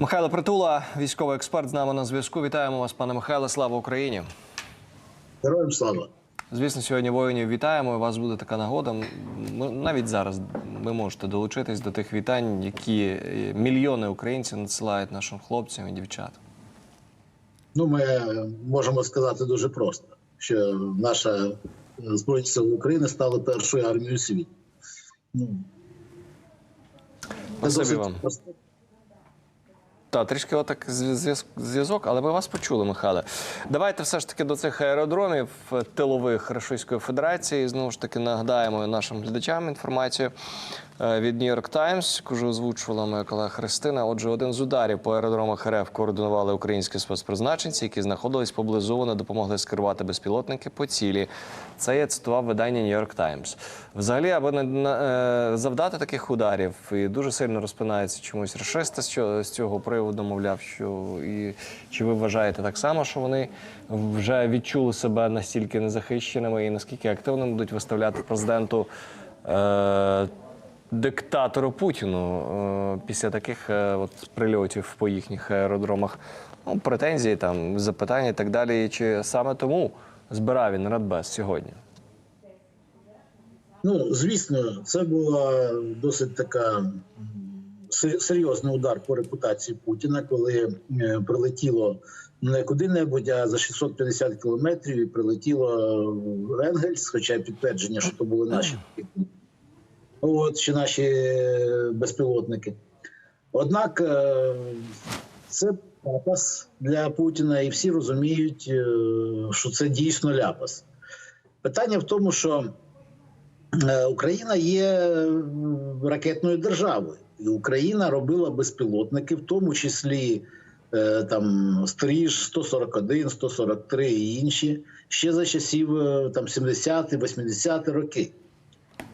Михайло Притула, військовий експерт, з нами на зв'язку. Вітаємо вас, пане Михайле. Слава Україні! Героям слава. Звісно, сьогодні воїнів вітаємо. і У вас буде така нагода. Ми, навіть зараз ви можете долучитись до тих вітань, які е, мільйони українців надсилають нашим хлопцям і дівчатам. Ну, ми можемо сказати дуже просто, що наша е, Збройні Сили України стали першою армією світу. Ну, це досить вам. просто. Так, трішки отак зв'яз- зв'язок, але ми вас почули, Михайле. Давайте все ж таки до цих аеродромів е, тилових Російської Федерації. Знову ж таки нагадаємо нашим глядачам інформацію е, від York Times, яку озвучувала моя колега Христина. Отже, один з ударів по аеродромах РФ координували українські спецпризначенці, які знаходились поблизу. Вони допомогли скерувати безпілотники по цілі. Це я цитував видання York Times. Взагалі, аби не е, завдати таких ударів, і дуже сильно розпинаються чомусь рашисти з цього, з цього приводу, мовляв, що і чи ви вважаєте так само, що вони вже відчули себе настільки незахищеними і наскільки активно будуть виставляти президенту е, диктатору Путіну е, після таких е, от прильотів по їхніх аеродромах? Ну, претензії, там, запитання і так далі. Чи саме тому збирав він Радбез сьогодні? Ну, звісно, це була досить така серйозний удар по репутації Путіна, коли е, прилетіло не куди-небудь, а за 650 кілометрів і прилетіло в Енгельс, хоча підтвердження, що то були наші. От чи наші е, безпілотники. Однак е, це ляпас для Путіна, і всі розуміють, е, що це дійсно ляпас. Питання в тому, що е, Україна є е, ракетною державою, Україна робила безпілотники, в тому числі е, там Стріж 141, 143 і інші, ще за часів е, там 70-ті, 80-ті роки.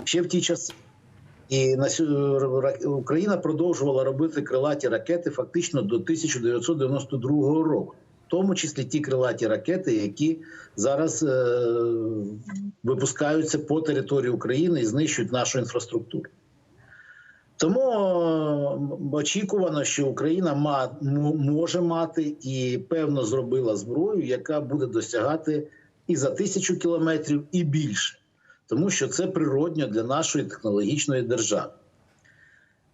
Ще в ті часи. І на Україна продовжувала робити крилаті ракети фактично до 1992 року, в тому числі ті крилаті ракети, які зараз е, випускаються по території України і знищують нашу інфраструктуру. Тому очікувано, що Україна ма, може мати і певно зробила зброю, яка буде досягати і за тисячу кілометрів, і більше тому що це природньо для нашої технологічної держави.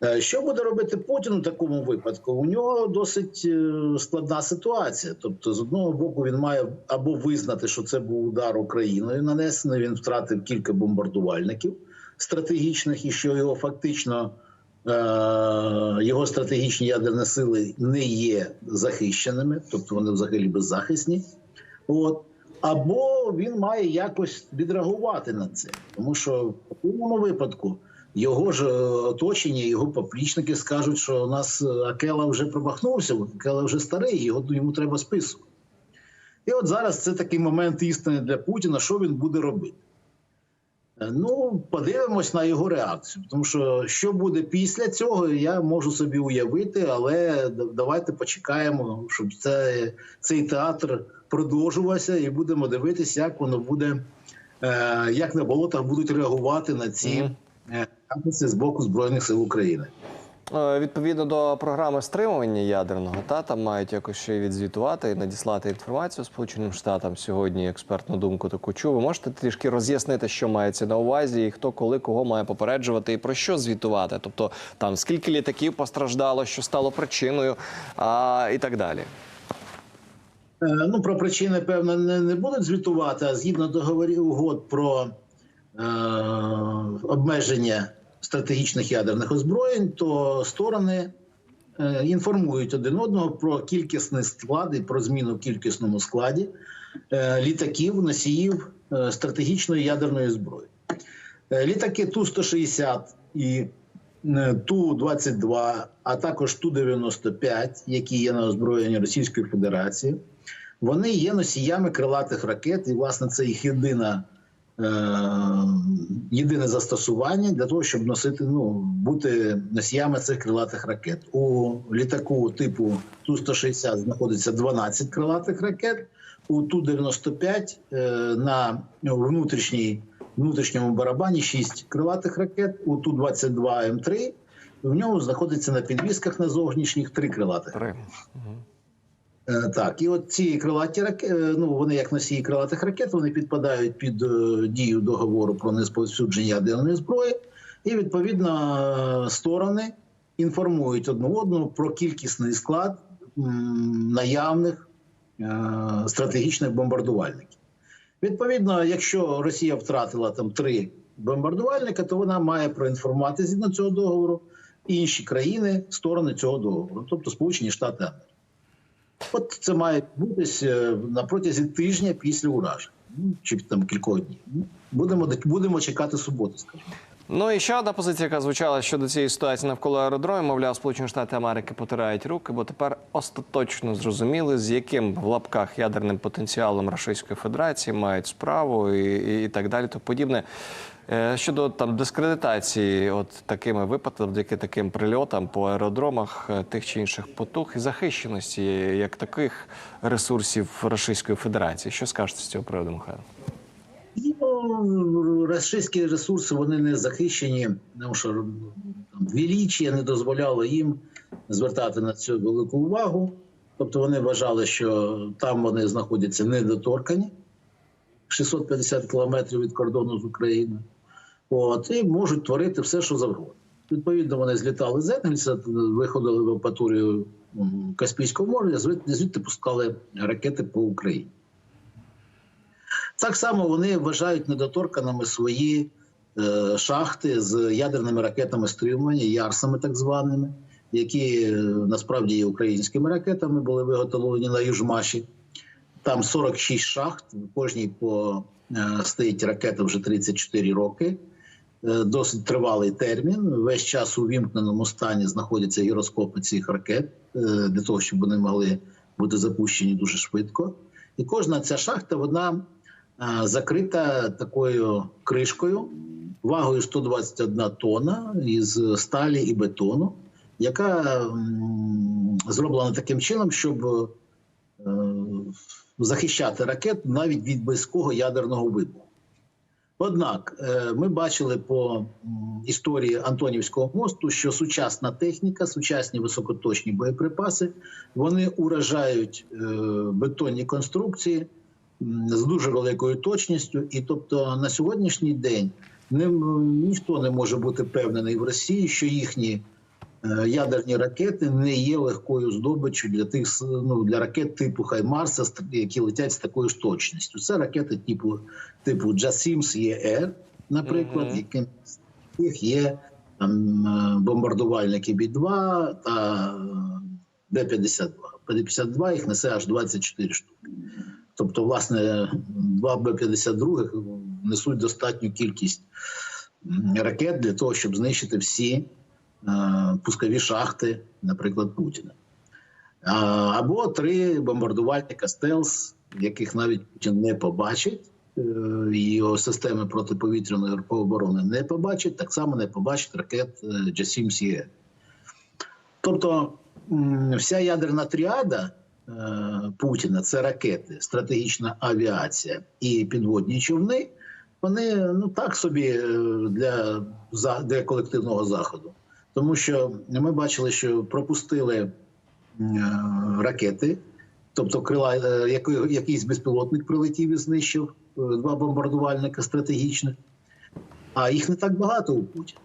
Е, Що буде робити Путін у такому випадку? У нього досить е, складна ситуація. Тобто, з одного боку, він має або визнати, що це був удар Україною нанесений. Він втратив кілька бомбардувальників стратегічних, і що його фактично його стратегічні ядерні сили не є захищеними, тобто вони взагалі беззахисні. От. Або він має якось відреагувати на це, тому що в такому випадку його ж е, оточення, його поплічники скажуть, що у нас е, Акела вже промахнувся, Акела вже старий, його йому треба списувати. І от зараз це такий момент істини для Путіна, що він буде робити. Е, Ну, подивимось на його реакцію, тому що що буде після цього, я можу собі уявити, але давайте почекаємо, щоб це, цей театр продовжувався, і будемо дивитися, як воно буде, е, як на болотах будуть реагувати на ці mm -hmm. з боку Збройних сил України. Е, Відповідно до програми стримування ядерного, та там мають якось ще відзвітувати і надіслати інформацію Сполученим Штатам сьогодні. Експертну думку таку чув. Ви можете трішки роз'яснити, що мається на увазі, і хто коли кого має попереджувати і про що звітувати? Тобто там скільки літаків постраждало, що стало причиною, а і так далі. Е, Ну, про причини, певно, не, не будуть звітувати, а згідно договорів угод про е, обмеження стратегічних ядерних озброєнь, то сторони е, інформують один одного про кількісний склад і про зміну в кількісному складі е, літаків, носіїв е, стратегічної ядерної зброї. Літаки Ту-160 і е, Ту-22, а також Ту-95, які є на озброєнні Російської Федерації, вони є носіями крилатих ракет, і власне це їх єдина. Е, Єдине застосування для того, щоб носити, ну бути носіями цих крилатих ракет. У літаку типу Ту-160 знаходиться 12 крилатих ракет, у Ту-95 е, на внутрішній внутрішньому барабані 6 крилатих ракет, у Ту-22 М3 В ньому знаходиться на підвісках на зовнішніх три крилатих. Три. Е, Так, і от ці крилаті ракети, ну вони як носії крилатих ракет, вони підпадають під е, дію договору про несповсюдження ядерної зброї, і відповідно е, сторони інформують одну одну про кількісний склад наявних е, стратегічних бомбардувальників. Відповідно, якщо Росія втратила там три бомбардувальника, то вона має проінформувати згідно цього договору інші країни, сторони цього договору, тобто Сполучені Штати Америки. От це має відбутися на протязі тижня після ураження, ну, чи там кількох днів. Ну, Будемо будемо чекати суботу, скажімо. Ну і ще одна позиція, яка звучала щодо цієї ситуації навколо аеродромів, мовляв, Сполучені Штати Америки потирають руки, бо тепер остаточно зрозуміли, з яким в лапках ядерним потенціалом Російської Федерації мають справу і, і, і так далі. То подібне. Е, Щодо там дискредитації, от такими випадками, завдяки таким прильотам по аеродромах е, тих чи інших потуг і захищеності як таких ресурсів Російської Федерації. Що скажете з цього приводу, Михайло? Ну, російські ресурси вони не захищені, тому що там, величія не дозволяло їм звертати на цю велику увагу. Тобто вони вважали, що там вони знаходяться недоторкані 650 кілометрів від кордону з Україною. От, і можуть творити все, що завгодно. Відповідно, вони злітали з Енгельса, виходили в акваторію м, Каспійського моря, звідти, звідти пускали ракети по Україні. Так само вони вважають недоторканими свої е, шахти з ядерними ракетами стримування, ярсами так званими, які е, насправді є українськими ракетами, були виготовлені на Южмаші. Там 46 шахт, кожній по е, стоїть ракета вже 34 роки. Е, Досить тривалий термін. Весь час у вімкненому стані знаходяться гіроскопи цих ракет е, для того, щоб вони могли бути запущені дуже швидко. І кожна ця шахта вона е, закрита такою кришкою вагою 121 тонна із сталі і бетону, яка зроблена таким чином, щоб захищати ракет навіть від близького ядерного вибуху. Однак е, ми бачили по історії Антонівського мосту, що сучасна техніка, сучасні високоточні боєприпаси, вони уражають е, бетонні конструкції з дуже великою точністю. І тобто на сьогоднішній день ним ніхто не може бути певнений в Росії, що їхні ядерні ракети не є легкою здобиччю для тих ну, для ракет типу Хаймарса, які летять з такою ж точністю. Це ракети типу типу Джасімс ЄР, наприклад, Мгм. яким з яких є там, е, бомбардувальники Бі-2 та е, Б-52. Б-52 їх несе аж 24 штуки. Тобто, власне, два Б-52 несуть достатню кількість ракет для того, щоб знищити всі е, пускові шахти, наприклад, Путіна. Або три бомбардувальника стелс, яких навіть Путін не побачить, е, його системи протиповітряної оборони не побачить, так само не побачить ракет е, Джасім-Сіє. Тобто вся ядерна тріада е, Путіна це ракети, стратегічна авіація і підводні човни. Вони ну так собі для, для колективного заходу. Тому що ми бачили, що пропустили е, ракети, тобто крила, е, якийсь безпілотник прилетів і знищив е, два бомбардувальника стратегічних, а їх не так багато у Путіна.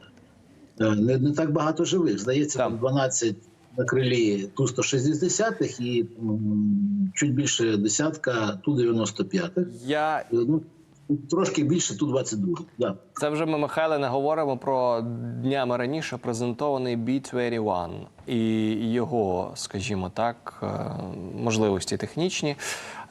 Не, не так багато живих. Здається, там 12 на крилі Ту-160 і м, чуть більше десятка Ту-95. Я Ну, трошки більше Ту-22. Да. Це вже ми, Михайле, не говоримо про днями раніше презентований B-21 і його, скажімо так, е, можливості технічні.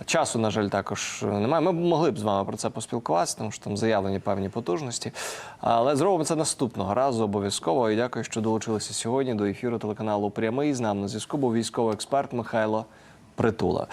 Часу, на жаль, також немає. Ми могли б з вами про це поспілкуватися, тому що там заявлені певні потужності. Але зробимо це наступного разу обов'язково. І дякую, що долучилися сьогодні до ефіру телеканалу Прямий. З нами на зв'язку був військовий експерт Михайло Притула.